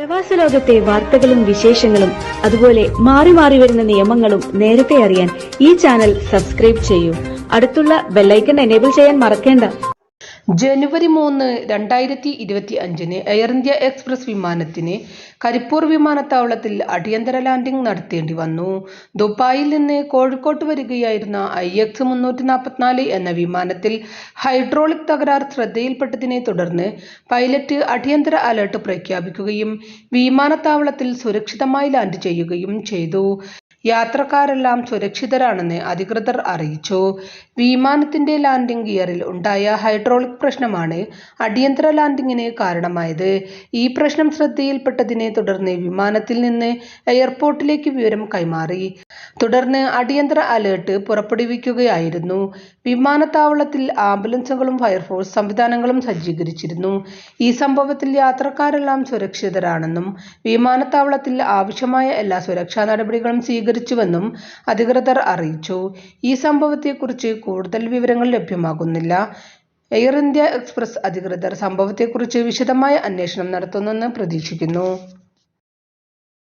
പ്രവാസ ലോകത്തെ വാർത്തകളും വിശേഷങ്ങളും അതുപോലെ മാറി മാറി വരുന്ന നിയമങ്ങളും നേരത്തെ അറിയാൻ ഈ ചാനൽ സബ്സ്ക്രൈബ് ചെയ്യൂ. അടുത്തുള്ള ബെല്ലൈക്കൺ എനേബിൾ ചെയ്യാൻ മറക്കേണ്ട. ജനുവരി മൂന്ന് രണ്ടായിരത്തി ഇരുപത്തി അഞ്ചിന് എയർ ഇന്ത്യ എക്സ്പ്രസ് വിമാനത്തിന് കരിപ്പൂർ വിമാനത്താവളത്തിൽ അടിയന്തര ലാൻഡിംഗ് നടത്തേണ്ടി വന്നു. ദുബായിൽ നിന്ന് കോഴിക്കോട്ട് വരികയായിരുന്ന ഐ എക്സ് മുന്നൂറ്റി നാൽപ്പത്തിനാല് എന്ന വിമാനത്തിൽ ഹൈഡ്രോളിക് തകരാർ ശ്രദ്ധയിൽപ്പെട്ടതിനെ തുടർന്ന് പൈലറ്റ് അടിയന്തര അലർട്ട് പ്രഖ്യാപിക്കുകയും വിമാനത്താവളത്തിൽ സുരക്ഷിതമായി ലാൻഡ് ചെയ്യുകയും ചെയ്തു. യാത്രക്കാരെല്ലാം സുരക്ഷിതരാണെന്ന് അധികൃതർ അറിയിച്ചു. വിമാനത്തിന്റെ ലാൻഡിംഗ് ഗിയറിൽ ഉണ്ടായ ഹൈഡ്രോളിക് പ്രശ്നമാണ് അടിയന്തര ലാൻഡിംഗിന് കാരണമായത്. ഈ പ്രശ്നം ശ്രദ്ധയിൽപ്പെട്ടതിനെ തുടർന്ന് വിമാനത്തിൽ നിന്ന് എയർപോർട്ടിലേക്ക് വിവരം കൈമാറി. തുടർന്ന് അടിയന്തര അലേർട്ട് പുറപ്പെടുവിക്കുകയായിരുന്നു. വിമാനത്താവളത്തിൽ ആംബുലൻസുകളും ഫയർഫോഴ്സ് സംവിധാനങ്ങളും സജ്ജീകരിച്ചിരുന്നു. ഈ സംഭവത്തിൽ യാത്രക്കാരെല്ലാം സുരക്ഷിതരാണെന്നും വിമാനത്താവളത്തിൽ ആവശ്യമായ എല്ലാ സുരക്ഷാ നടപടികളും സ്വീകരിച്ചുവെന്നും അധികൃതർ അറിയിച്ചു. ഈ സംഭവത്തെക്കുറിച്ച് കൂടുതൽ വിവരങ്ങൾ ലഭ്യമാകുന്നില്ല. എയർ ഇന്ത്യ എക്സ്പ്രസ് അധികൃതർ സംഭവത്തെക്കുറിച്ച് വിശദമായ അന്വേഷണം നടത്തുമെന്ന് പ്രതീക്ഷിക്കുന്നു.